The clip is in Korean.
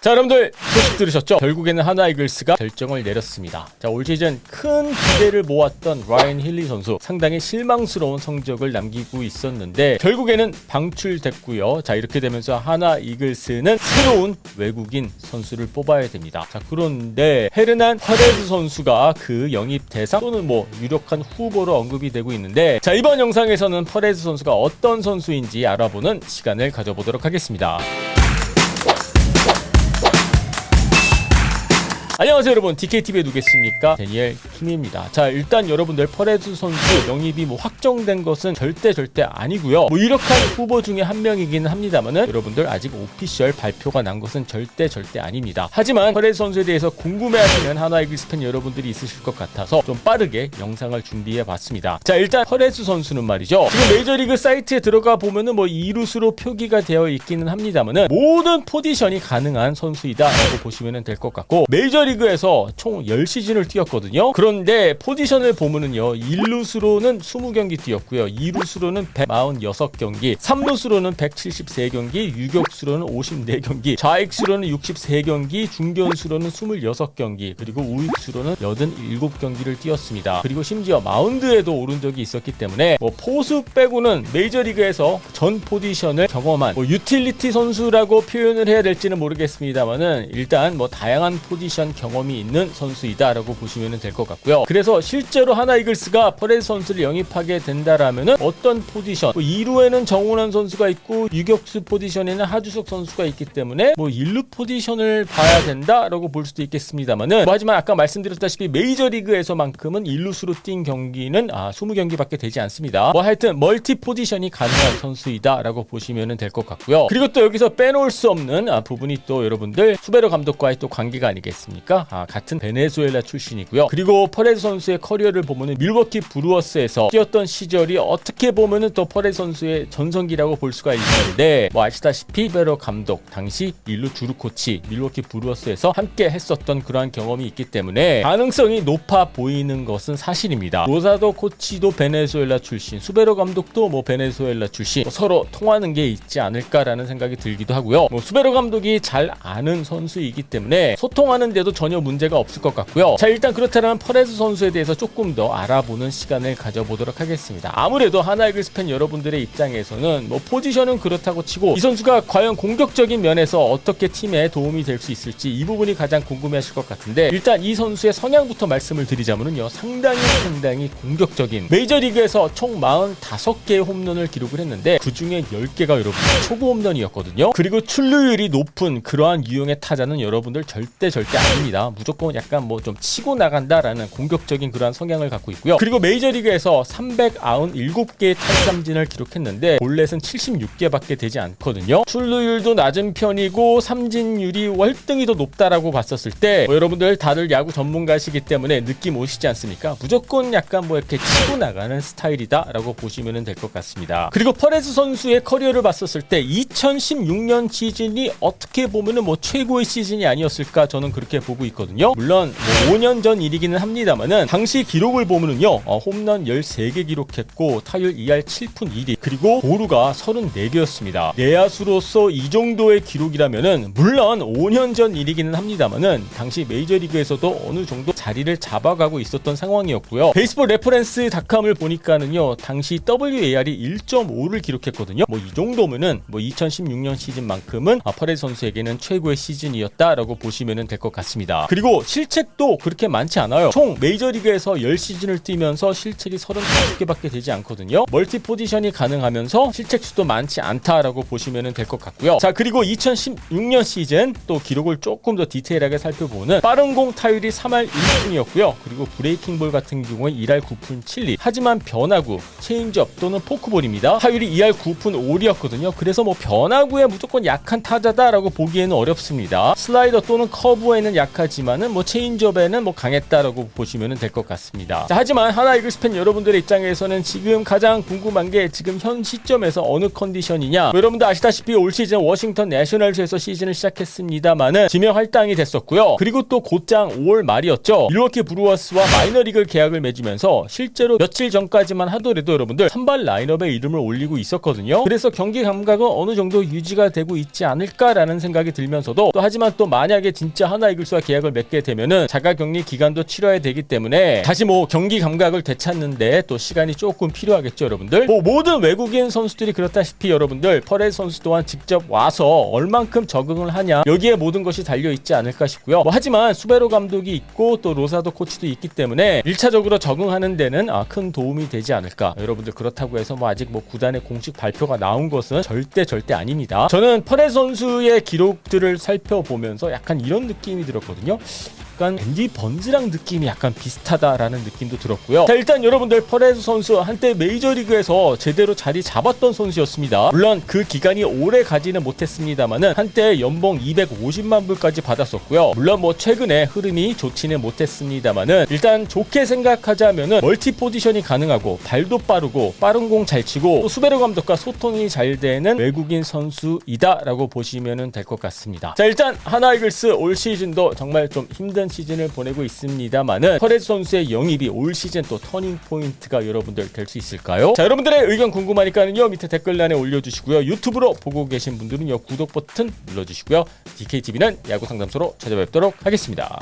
자 여러분들 소식 들으셨죠? 결국에는 하나 이글스가 결정을 내렸습니다. 자 올 시즌 큰 기대를 모았던 라이언 힐리 선수 상당히 실망스러운 성적을 남기고 있었는데 결국에는 방출됐고요. 자 이렇게 되면서 하나 이글스는 새로운 외국인 선수를 뽑아야 됩니다. 자 그런데 헤르난 파레즈 선수가 그 영입 대상 또는 뭐 유력한 후보로 언급이 되고 있는데 자 이번 영상에서는 퍼레즈 선수가 어떤 선수인지 알아보는 시간을 가져보도록 하겠습니다. 안녕하세요 여러분. DKTV에 누겠습니까? 데니엘 킴입니다. 자 일단 여러분들 퍼레즈 선수 영입이 뭐 확정된 것은 절대 절대 아니고요. 뭐 유력한 후보 중에 한 명이기는 합니다만은 여러분들 아직 오피셜 발표가 난 것은 절대 절대 아닙니다. 하지만 퍼레즈 선수에 대해서 궁금해하시는 하나 이글스 팬 여러분들이 있으실 것 같아서 좀 빠르게 영상을 준비해 봤습니다. 자 일단 퍼레즈 선수는 말이죠. 지금 메이저리그 사이트에 들어가 보면은 뭐 이루스로 표기가 되어 있기는 합니다만은 모든 포지션이 가능한 선수이다 라고 보시면 될 것 같고 메이저 리그에서 총 10시즌을 뛰었거든요. 그런데 포지션을 보면은요. 1루수로는 20경기 뛰었고요. 2루수로는 146경기, 3루수로는 173경기, 유격수로는 54경기, 좌익수로는 63경기, 중견수로는 26경기, 그리고 우익수로는 87경기를 뛰었습니다. 그리고 심지어 마운드에도 오른 적이 있었기 때문에 뭐 포수 빼고는 메이저리그에서 전 포지션을 경험한 뭐 유틸리티 선수라고 표현을 해야 될지는 모르겠습니다만은 일단 뭐 다양한 포지션 경험이 있는 선수이다라고 보시면 될 것 같고요. 그래서 실제로 하나 이글스가 퍼레스 선수를 영입하게 된다라면은 어떤 포지션, 뭐 2루에는 정훈원 선수가 있고 유격수 포지션에는 하주석 선수가 있기 때문에 뭐 1루 포지션을 봐야 된다라고 볼 수도 있겠습니다만은 뭐 하지만 아까 말씀드렸다시피 메이저리그에서만큼은 1루수로 뛴 경기는 아 20경기밖에 되지 않습니다. 뭐 하여튼 멀티 포지션이 가능한 선수이다라고 보시면 될 것 같고요. 그리고 또 여기서 빼놓을 수 없는 아, 부분이 또 여러분들 수베로 감독과의 또 관계가 아니겠습니까? 아, 같은 베네수엘라 출신이고요. 그리고 퍼레즈 선수의 커리어를 보면은 밀워키 브루어스에서 뛰었던 시절이 어떻게 보면은 또 퍼레즈 선수의 전성기라고 볼 수가 있는데 뭐 아시다시피 베로 감독 당시 일루 주루 코치 밀워키 브루어스에서 함께 했었던 그러한 경험이 있기 때문에 가능성이 높아 보이는 것은 사실입니다. 로사도 코치도 베네수엘라 출신, 수베로 감독도 뭐 베네수엘라 출신 뭐 서로 통하는 게 있지 않을까라는 생각이 들기도 하고요. 뭐 수베로 감독이 잘 아는 선수이기 때문에 소통하는데도 전혀 문제가 없을 것 같고요. 자 일단 그렇다면 퍼레즈 선수에 대해서 조금 더 알아보는 시간을 가져보도록 하겠습니다. 아무래도 하나 이글스 팬 여러분들의 입장에서는 뭐 포지션은 그렇다고 치고 이 선수가 과연 공격적인 면에서 어떻게 팀에 도움이 될 수 있을지 이 부분이 가장 궁금해하실 것 같은데 일단 이 선수의 성향부터 말씀을 드리자면요 상당히 상당히 공격적인 메이저리그에서 총 45개의 홈런을 기록을 했는데 그 중에 10개가 여러분 초구 홈런이었거든요. 그리고 출루율이 높은 그러한 유형의 타자는 여러분들 절대 절대 아닙니다. 무조건 약간 뭐 좀 치고 나간다라는 공격적인 그러한 성향을 갖고 있고요. 그리고 메이저리그에서 397개의 탈삼진을 기록했는데 볼넷은 76개밖에 되지 않거든요. 출루율도 낮은 편이고 삼진율이 월등히 더 높다라고 봤었을 때 뭐 여러분들 다들 야구 전문가시기 때문에 느낌 오시지 않습니까? 무조건 약간 뭐 이렇게 치고 나가는 스타일이다라고 보시면 될 것 같습니다. 그리고 퍼레스 선수의 커리어를 봤었을 때 2016년 시즌이 어떻게 보면은 뭐 최고의 시즌이 아니었을까 저는 그렇게 보고 있거든요. 물론 뭐 5년 전 일이기는 합니다만은 당시 기록을 보면은요 어, 홈런 13개 기록했고 타율 2할 7푼 1리 그리고 보루가 34개였습니다. 내야수로서 이 정도의 기록이라면은 물론 5년 전 일이기는 합니다만은 당시 메이저리그에서도 어느 정도 자리를 잡아가고 있었던 상황이었고요. 베이스볼 레퍼런스 닷컴을 보니까는요 당시 WAR이 1.5를 기록했거든요. 뭐 이 정도면은 뭐 2016년 시즌만큼은 아, 퍼레 선수에게는 최고의 시즌이었다라고 보시면 될 것 같습니다. 그리고 실책도 그렇게 많지 않아요. 총 메이저리그에서 10시즌을 뛰면서 실책이 35개밖에 되지 않거든요. 멀티 포지션이 가능하면서 실책 수도 많지 않다라고 보시면 될 것 같고요. 자 그리고 2016년 시즌 또 기록을 조금 더 디테일하게 살펴보는 빠른 공 타율이 3할 1푼이었고요. 그리고 브레이킹 볼 같은 경우에 1할 9푼 7리. 하지만 변화구, 체인지업 또는 포크볼입니다. 타율이 2할 9푼 5리였거든요. 그래서 뭐 변화구에 무조건 약한 타자다라고 보기에는 어렵습니다. 슬라이더 또는 커브에는 약 약하지만은 뭐 체인지업에는 뭐 강했다라고 보시면 될 것 같습니다. 자, 하지만 하나 이글스 팬 여러분들의 입장에서는 지금 가장 궁금한 게 지금 현 시점에서 어느 컨디션이냐. 뭐 여러분들 아시다시피 올 시즌 워싱턴 내셔널즈에서 시즌을 시작했습니다만은 지명 할당이 됐었고요. 그리고 또 곧장 5월 말이었죠. 밀워키 브루어스와 마이너리그 계약을 맺으면서 실제로 며칠 전까지만 하더라도 여러분들 선발 라인업에 이름을 올리고 있었거든요. 그래서 경기 감각은 어느 정도 유지가 되고 있지 않을까라는 생각이 들면서도 또 하지만 또 만약에 진짜 하나 이글스와 계약을 맺게 되면은 자가격리 기간도 치러야 되기 때문에 다시 뭐 경기 감각을 되찾는데 또 시간이 조금 필요하겠죠, 여러분들. 뭐 모든 외국인 선수들이 그렇다시피 여러분들 퍼레 선수 또한 직접 와서 얼만큼 적응을 하냐 여기에 모든 것이 달려 있지 않을까 싶고요. 뭐 하지만 수베로 감독이 있고 또 로사도 코치도 있기 때문에 1차적으로 적응하는 데는 아, 큰 도움이 되지 않을까. 여러분들 그렇다고 해서 뭐 아직 뭐 구단의 공식 발표가 나온 것은 절대 절대 아닙니다. 저는 퍼레 선수의 기록들을 살펴보면서 약간 이런 느낌이 들었거든요. 있거든요. 약간 앤디 번즈랑 느낌이 약간 비슷하다라는 느낌도 들었고요. 자 일단 여러분들 퍼레즈 선수 한때 메이저리그에서 제대로 자리 잡았던 선수였습니다. 물론 그 기간이 오래 가지는 못했습니다만은 한때 연봉 250만 불까지 받았었고요. 물론 뭐 최근에 흐름이 좋지는 못했습니다만은 일단 좋게 생각하자면은 멀티 포지션이 가능하고 발도 빠르고 빠른 공 잘 치고 또 수베르 감독과 소통이 잘 되는 외국인 선수이다라고 보시면 될 것 같습니다. 자 일단 하나 이글스 올 시즌도 정말 좀 힘든 시즌을 보내고 있습니다만은 퍼레즈 선수의 영입이 올 시즌 또 터닝 포인트가 여러분들 될 수 있을까요? 자 여러분들의 의견 궁금하니까는요 밑에 댓글란에 올려주시고요 유튜브로 보고 계신 분들은요 구독 버튼 눌러주시고요 DKTV는 야구 상담소로 찾아뵙도록 하겠습니다.